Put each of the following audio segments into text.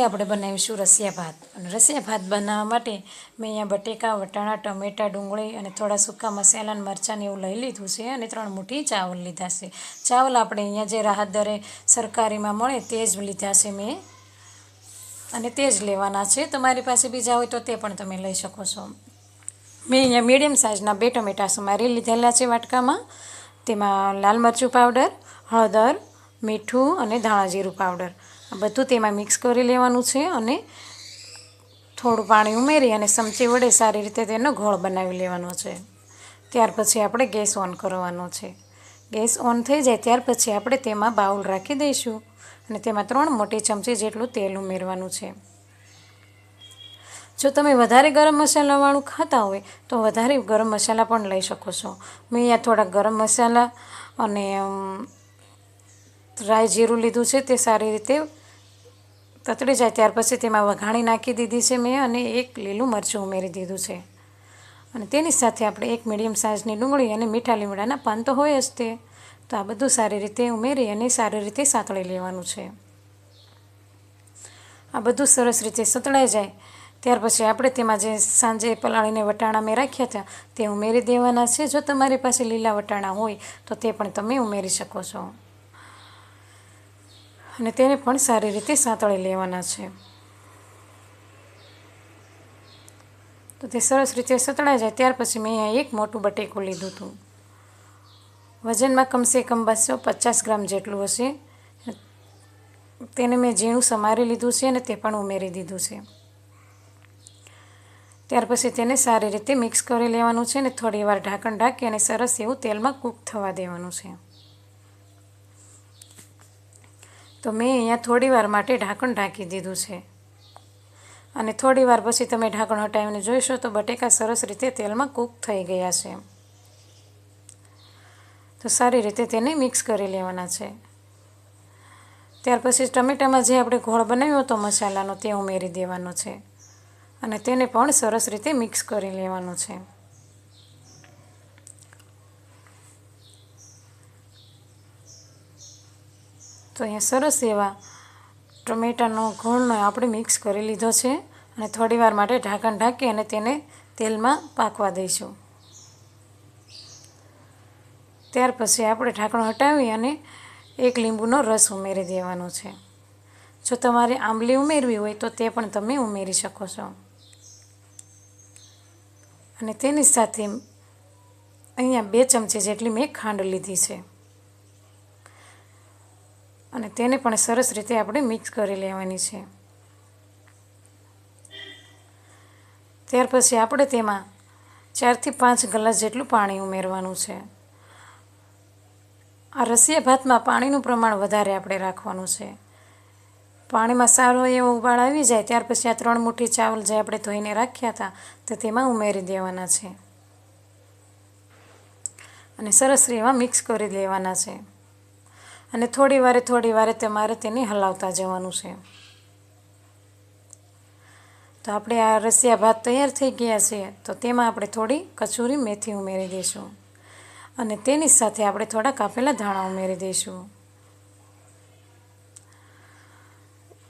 આપણે બનાવીશું રસિયા ભાત. અને રસિયા ભાત બનાવવા માટે મેં અહીંયા બટેકા, વટાણા, ટમેટાં, ડુંગળી અને થોડા સૂકા મસાલા અને મરચાંને એવું લઈ લીધું છે અને ત્રણ મુઠ્ઠી ચાવલ લીધા છે. ચાવલ આપણે અહીંયા જે રાહત દરે સરકારીમાં મળે તે જ લીધા છે મેં. અને તે જ લેવાના છે. તમારી પાસે બીજા હોય તો તે પણ તમે લઈ શકો છો. મેં અહીંયા મીડિયમ સાઇઝના બે ટમેટા સમારી લીધેલા છે વાટકામાં. તેમાં લાલ મરચું પાવડર હળદર, મીઠું અને ધાણા જીરું પાવડર આ બધું તેમાં મિક્સ કરી લેવાનું છે અને થોડું પાણી ઉમેરી અને ચમચી વડે સારી રીતે તેનો ઘોળ બનાવી લેવાનો છે. ત્યાર પછી આપણે ગેસ ઓન કરવાનો છે. ગેસ ઓન થઈ જાય ત્યાર પછી આપણે તેમાં બાઉલ રાખી દઈશું અને તેમાં ત્રણ મોટી ચમચી જેટલું તેલ ઉમેરવાનું છે. જો તમે વધારે ગરમ મસાલાવાળું ખાતા હોય તો વધારે ગરમ મસાલા પણ લઈ શકો છો. મેં અહીંયા થોડા ગરમ મસાલા અને રાય જીરું લીધું છે તે સારી રીતે તતડી જાય ત્યાર પછી તેમાં વઘાણી નાખી દીધી છે મેં અને એક લીલું મરચું ઉમેરી દીધું છે. અને તેની સાથે આપણે એક મીડિયમ સાઇઝની ડુંગળી અને મીઠા લીમડાના પાન તો હોય જ તે. તો આ બધું સારી રીતે ઉમેરી અને સારી રીતે સાંતળી લેવાનું છે. આ બધું સરસ રીતે સતળાઈ જાય. ત્યાર પછી આપણે તેમાં જે સાંજે પલાળીને વટાણા મેં રાખ્યા હતા, તે ઉમેરી દેવાના છે. જો તમારી પાસે લીલા વટાણા હોય, તો તે પણ તમે ઉમેરી શકો છો. અને તેને પણ સારી રીતે સાંતળી લેવાના છે. તો તે સરસ રીતે સતળાઈ જાય, ત્યાર પછી મેં અહીંયા એક મોટું બટેકું લીધું હતું. વજનમાં કમસે કમ બસો પચાસ ગ્રામ જેટલું હશે. તેને મેં ઝીણું સમારી લીધું છે અને તે પણ ઉમેરી દીધું છે. ત્યાર પછી તેને સારી રીતે મિક્સ કરી લેવાનું છે અને થોડી વાર ઢાંકણ ઢાંકી અને સરસ એવું તેલમાં કૂક થવા દેવાનું છે. તો મેં અહીંયા થોડી વાર માટે ઢાંકણ ઢાંકી દીધું છે. અને થોડીવાર પછી તમે ઢાંકણ હટાવીને જોઈશો તો બટેકા સરસ રીતે તેલમાં કૂક થઈ ગયા છે. તો સારી રીતે તેને મિક્સ કરી લેવાના છે. ત્યાર પછી ટમેટામાં જે આપણે ઘોળ બનાવ્યો હતો મસાલાનો તે ઉમેરી દેવાનો છે. અને તેને પણ સરસ રીતે મિક્સ કરી લેવાનું છે. તો અહીંયા સરસ એવા ટમેટાનો ઘોળનો આપણે મિક્સ કરી લીધો છે અને થોડીવાર માટે ઢાંકણ ઢાંકી અને તેને તેલમાં પાકવા દઈશું. ત્યાર પછી આપણે ઢાંકણ હટાવી અને એક લીંબુનો રસ ઉમેરી દેવાનો છે. જો તમારે આંબલી ઉમેરવી હોય તો તે પણ તમે ઉમેરી શકો છો. અને તેની સાથે અહીંયા બે ચમચી જેટલી મેં ખાંડ લીધી છે. અને તેને પણ સરસ રીતે આપણે મિક્સ કરી લેવાની છે. ત્યાર પછી આપણે તેમાં ચારથી પાંચ ગ્લાસ જેટલું પાણી ઉમેરવાનું છે. આ રસિયા ભાતમાં પાણીનું પ્રમાણ વધારે આપણે રાખવાનું છે. પાણીમાં સારો એવો ઉબાળ આવી જાય, ત્યાર પછી આ ત્રણ મુઠ્ઠી ચાવલ જે આપણે ધોઈને રાખ્યા હતા, તો તેમાં ઉમેરી દેવાના છે. અને સરસ એવા મિક્સ કરી દેવાના છે. અને થોડી વારે થોડી વારે તમારે તેને હલાવતા જવાનું છે. તો આપણે આ રસિયા ભાત તૈયાર થઈ ગયા છે, તો તેમાં આપણે થોડી કચૂરી મેથી ઉમેરી દઈશું. અને તેની સાથે આપણે થોડા કાપેલા ધાણા ઉમેરી દઈશું.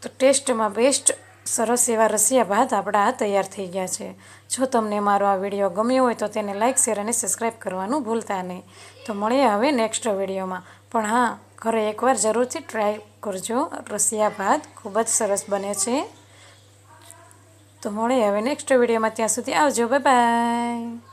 તો ટેસ્ટમાં બેસ્ટ સરસ એવા રસિયા ભાત આપણા આ તૈયાર થઈ ગયા છે. જો તમને મારો આ વીડિયો ગમ્યો હોય તો તેને લાઇક શેર અને સબસ્ક્રાઈબ કરવાનું ભૂલતા નહીં. તો મળીએ હવે નેક્સ્ટ વિડીયોમાં. પણ હા ઘરે એકવાર જરૂરથી ટ્રાય કરજો. રસિયા ભાત ખૂબ જ સરસ બને છે. તો મળીએ હવે નેક્સ્ટ વિડીયોમાં ત્યાં સુધી આવજો. Bye bye